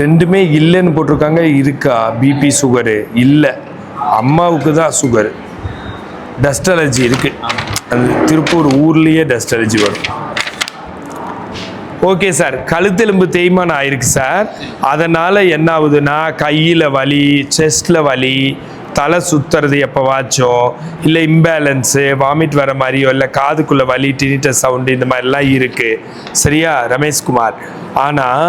ரெண்டுமே இல்லைன்னு போட்டிருக்காங்க. இருக்கா? பிபி சுகரு இல்லை. அம்மாவுக்கு தான் சுகர் டஸ்ட் அலர்ஜி இருக்குது அது திருப்பூர் ஊர்லேயே டஸ்ட் அலர்ஜி வரும். ஓகே சார் கழுத்தெலும்பு தேய்மானம் ஆயிருக்கு சார் அதனால் என்ன ஆகுதுன்னா கையில் வலி செஸ்டில் வலி தலை சுற்றுறது எப்போவாச்சும் இல்லை இம்பேலன்ஸு வாமிட் வர மாதிரியோ இல்லை காதுக்குள்ளே வலி டினிட்ட சவுண்டு இந்த மாதிரிலாம் இருக்குது சரியா? ரமேஷ்குமார். ஆனால்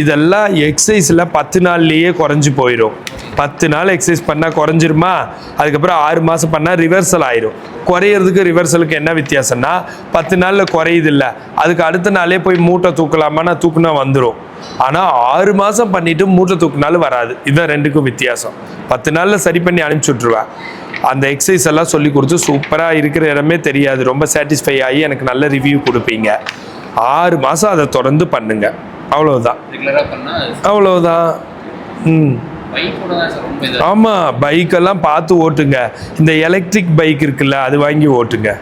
இதெல்லாம் எக்ஸசைஸில் பத்து நாள்லேயே குறைஞ்சி போயிடும் பத்து நாள் எக்ஸசைஸ் பண்ணால் குறைஞ்சிருமா? அதுக்கப்புறம் ஆறு மாதம் பண்ணால் ரிவர்சல் ஆயிரும். குறையிறதுக்கு ரிவர்சலுக்கு என்ன வித்தியாசம்னா பத்து நாளில் குறையுது இல்லை அதுக்கு அடுத்த நாளே போய் மூட்டை தூக்கலாமான்னா தூக்குனா வந்துடும் ஆனால் ஆறு மாதம் பண்ணிவிட்டு மூட்டை தூக்குனாலும் வராது. இதுதான் ரெண்டுக்கும் வித்தியாசம். பத்து நாளில் சரி பண்ணி அனுப்பிச்சி விட்ருவேன் அந்த எக்ஸசைஸ் எல்லாம் சொல்லி கொடுத்து சூப்பராக இருக்கிற இடமே தெரியாது. ரொம்ப சாட்டிஸ்ஃபை ஆகி எனக்கு நல்ல ரிவ்யூ கொடுப்பீங்க. ஆறு மாதம் அதை தொடர்ந்து பண்ணுங்கள் அவ்வளவுதான். அவ்வளவுதான். ம். ஆமாம் பைக்கெல்லாம் பார்த்து ஓட்டுங்க. இந்த எலக்ட்ரிக் பைக் இருக்குல்ல அது வாங்கி ஓட்டுங்க.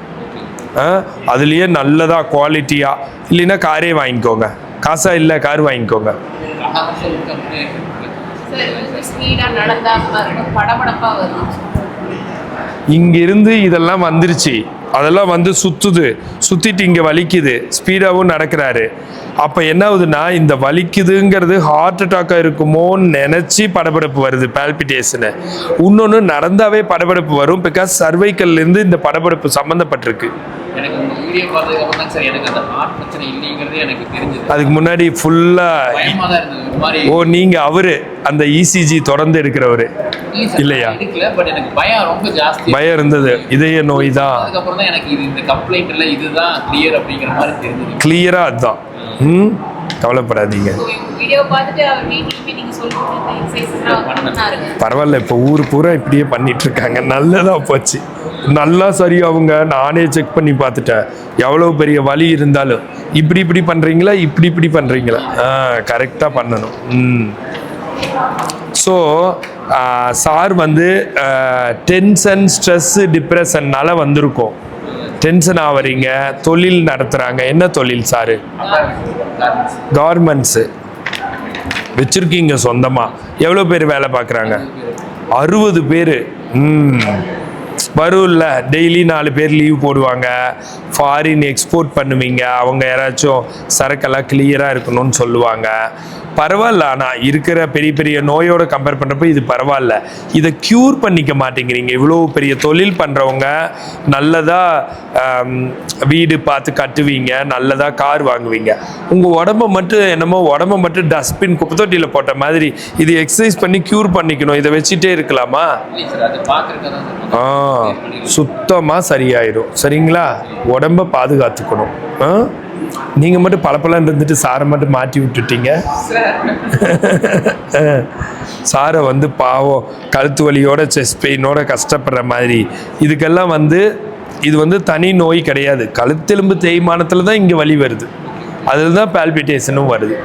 ஆ அதுலேயே நல்லதா குவாலிட்டியாக இல்லைன்னா காரே வாங்கிக்கோங்க. காசா இல்லை கார் வாங்கிக்கோங்க. இங்கிருந்து இதெல்லாம் வந்துருச்சு. அதெல்லாம் வந்து சுத்துது சுத்திட்டு இங்க வலிக்குது. ஸ்பீடாகவும் நடக்கிறாரு. அப்ப என்ன ஆகுதுன்னா இந்த வலிக்குதுங்கிறது ஹார்ட் அட்டாக்கா இருக்குமோன்னு நினைச்சு படபடப்பு வருது பால்பிட்டேஷனு இன்னொன்று நடந்தாவே படபடப்பு வரும் பிகாஸ் சர்வைக்கல்ல இருந்து இந்த படபடப்பு சம்மந்தப்பட்டிருக்கு அதுக்கு முன்னாடி ஃபுல்லா பயமாக தான் இருந்தது. ஒரு மாதிரி ஓ நீங்க அவரு அந்த இசிஜி திறந்து எடுக்கிறவரு இல்லை சார், இல்லையா? பயம் இருந்தது. இதய நோய் தான் தான் எனக்கு இது இந்த கம்ப்ளைண்ட் இல்லை இதுதான் கிளியர் அப்படிங்கிற மாதிரி தெரிஞ்சது கிளியரா அதுதான். ம்? கவலைப்படாதீங்க. பரவாயில்ல இப்போ ஊர் பூரா இப்படியே பண்ணிட்டு இருக்காங்க நல்லதா போச்சு. நல்லா சரியாவுங்க நானே செக் பண்ணி பார்த்துட்டேன். எவ்வளோ பெரிய வலி இருந்தாலும். இப்படி இப்படி பண்ணுறீங்களா இப்படி இப்படி பண்ணுறீங்களா ஆ கரெக்டாக பண்ணணும். ம். ஸோ சார் வந்து டென்ஷன் ஸ்ட்ரெஸ்ஸு டிப்ரெஷன்னால வந்திருக்கோம். டென்ஷன் ஆவறீங்க தொழில் நடத்துகிறாங்க என்ன தொழில் சாரு? கார்மெண்ட்ஸு வச்சுருக்கீங்க சொந்தமாக எவ்வளோ பேர் வேலை பார்க்குறாங்க? அறுபது பேர். வரும்ல. டெய்லி நாலு பேர் லீவ் போடுவாங்க. ஃபாரின் எக்ஸ்போர்ட் பண்ணுவீங்க. அவங்க யாராச்சும் சரக்கெல்லாம் கிளியராக இருக்கணும்னு சொல்லுவாங்க. பரவாயில்ல. ஆனால் இருக்கிற பெரிய பெரிய நோயோட கம்பேர் பண்ணுறப்ப இது பரவாயில்ல. இதை க்யூர் பண்ணிக்க மாட்டேங்கிறீங்க. இவ்வளோ பெரிய தொழில் பண்ணுறவங்க நல்லதாக வீடு பார்த்து கட்டுவீங்க நல்லதாக கார் வாங்குவீங்க. உங்கள் உடம்ப மட்டும் என்னமோ உடம்ப மட்டும் டஸ்ட்பின் குப்பத்தொட்டியில் போட்ட மாதிரி இது எக்ஸசைஸ் பண்ணி க்யூர் பண்ணிக்கணும். இதை வச்சுட்டே இருக்கலாமா? ஆ சுத்தமாக சரியாயிடும் சரிங்களா? உடம்ப பாதுகாத்துக்கணும். ஆ? நீங்கள் மட்டும் பளபளன்னு இருந்துட்டு சாரை மட்டும் மாட்டி விட்டுட்டீங்க. சாரை வந்து பாவம் கழுத்து வலியோட செஸ்ட் பெயினோட கஷ்டப்படுற மாதிரி. இதுக்கெல்லாம் வந்து இது வந்து தனி நோய் கிடையாது. கழுத்தெலும்பு தேய்மானத்தில் தான் இங்கே வலி வருது. அதில் தான் பால்பிட்டேஷனும் வருது.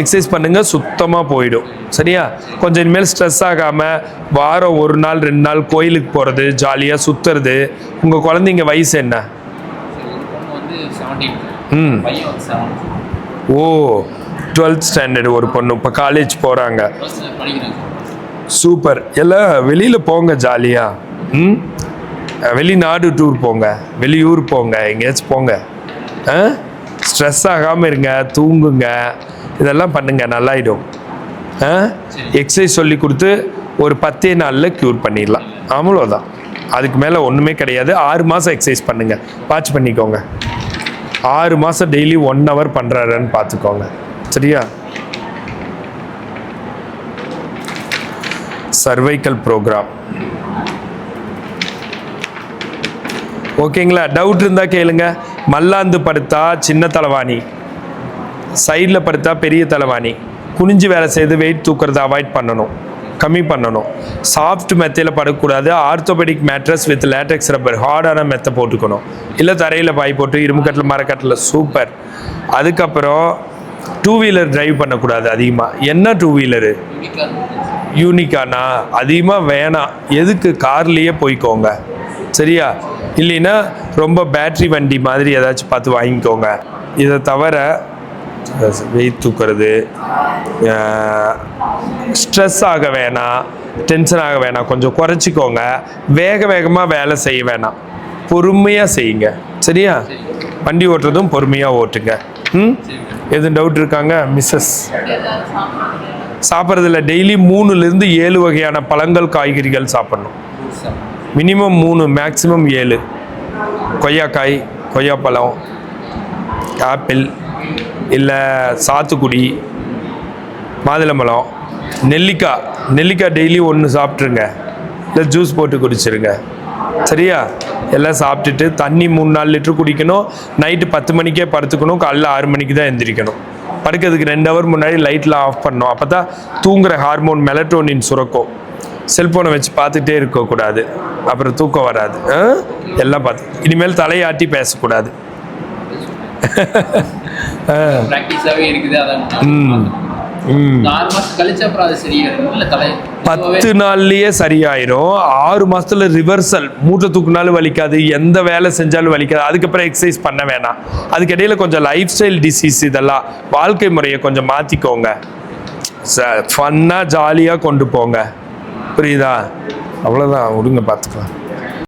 எக்ஸசைஸ் பண்ணுங்கள் சுத்தமாக போயிடும். சரியா? கொஞ்சம் இனிமேல் ஸ்ட்ரெஸ் ஆகாமல் வாரம் ஒரு நாள் ரெண்டு நாள் கோயிலுக்கு போகிறது ஜாலியாக சுற்றுறது உங்கள் குழந்தைங்க வயசு என்ன? ம். ஓ டுவெல்த் ஸ்டாண்டர்ட் ஒரு பொண்ணு. இப்போ காலேஜ் போகிறாங்க சூப்பர் எல்லாம் வெளியில் போங்க ஜாலியாக ம்? வெளிநாடு டூர் போங்க. வெளியூர் போங்க. எங்கேயாச்சும் போங்க. ஆ? ஸ்ட்ரெஸ் ஆகாமல் இருங்க. தூங்குங்க. இதெல்லாம் பண்ணுங்க. நல்லாயிடும். ஆ? எக்ஸசைஸ் சொல்லி கொடுத்து ஒரு பத்தே நாளில் க்யூர் பண்ணிடலாம். அவ்வளோதான் அதுக்கு மேலே ஒன்றுமே கிடையாது. ஆறு மாதம் எக்ஸசைஸ் பண்ணுங்கள் வாட்ச் பண்ணிக்கோங்க. ஆறு மாதம் டெய்லி ஒன் ஹவர் பண்ணுறாருன்னு பார்த்துக்கோங்க. சரியா? சர்வைக்கல் ப்ரோக்ராம் ஓகேங்களா டவுட் இருந்தால் கேளுங்க. மல்லாந்து படுத்தா சின்ன தலைவாணி. சைடில் படுத்தா பெரிய தலைவாணி. குனிஞ்சு வேலை செய்து வெயிட் தூக்குறதை அவாய்ட் பண்ணணும். கம்மி பண்ணணும். சாஃப்ட் மெத்தையில் படக்கூடாது. Orthopaedic mattress with latex rubber ஹார்டான மெத்தை போட்டுக்கணும். இல்லை தரையில் பாய் போட்டு இரும்புக்கட்டில் மரக்கட்டில். சூப்பர் அதுக்கப்புறம் டூ வீலர் டிரைவ் பண்ணக்கூடாது அதிகமாக என்ன டூ வீலரு யூனிக்கானா அதிகமாக வேணாம். எதுக்கு? கார்லேயே போய்க்கோங்க. சரியா? இல்லைன்னா ரொம்ப பேட்ரி வண்டி மாதிரி ஏதாச்சும் பார்த்து வாங்கிக்கோங்க. இதை தவிர வெயிட் தூக்குறது ஸ்ட்ரெஸ் ஆக வேணாம் டென்ஷன் ஆக வேணாம். கொஞ்சம் குறைச்சிக்கோங்க. வேக வேகமாக வேலை செய்ய வேணாம். பொறுமையாக செய்யுங்க. சரியா? வண்டி ஓட்டுறதும் பொறுமையாக ஓட்டுங்க. ம்? எதுவும் டவுட் இருக்காங்க? மிஸ்ஸஸ் சாப்பிட்றதுல டெய்லி மூணுலேருந்து ஏழு வகையான பழங்கள் காய்கறிகள் சாப்பிட்ணும். மினிமம் மூணு மேக்ஸிமம் ஏழு. கொய்யாக்காய் கொய்யாப்பழம் ஆப்பிள் இல்லை சாத்துக்குடி மாதுளம்பழம் நெல்லிக்காய். நெல்லிக்காய் டெய்லி ஒன்று சாப்பிட்ருங்க இல்லை ஜூஸ் போட்டு குடிச்சிருங்க. சரியா? எல்லாம் சாப்பிட்டுட்டு தண்ணி மூணு நாலு லிட்ரு குடிக்கணும். நைட்டு பத்து மணிக்கே படுத்துக்கணும். காலைல ஆறு மணிக்கு தான் எந்திரிக்கணும். படுக்கிறதுக்கு ரெண்டு ஹவர் முன்னாடி லைட்லாம் ஆஃப் பண்ணணும். அப்போ தான் தூங்குற ஹார்மோன் மெலட்டோனின் சுரக்கும். செல்ஃபோனை வச்சு பார்த்துட்டே இருக்கக்கூடாது. அப்புறம் தூக்கம் வராது. ஆ? எல்லாம் பார்த்து. இனிமேல் தலையாட்டி பேசக்கூடாது. ப்ராக்டிஸாவே இருக்குது அதான். பத்து நாள்லயே சரியாயிரும். ஆறு மாசத்துல ரிவர்சல் மூட்டை தூக்குனாலும் வலிக்காது எந்த வேலை செஞ்சாலும் வலிக்காது. அதுக்கப்புறம் எக்ஸசைஸ் பண்ண வேணாம். அதுக்கு இடையில கொஞ்சம் லைஃப் ஸ்டைல் டிசீஸ் இதெல்லாம் வாழ்க்கை முறையை கொஞ்சம் மாத்திக்கோங்க. ஃபன்னாக ஜாலியாக கொண்டு போங்க. புரியுதா? அவ்வளோதான் விடுங்க பார்த்துக்கலாம்.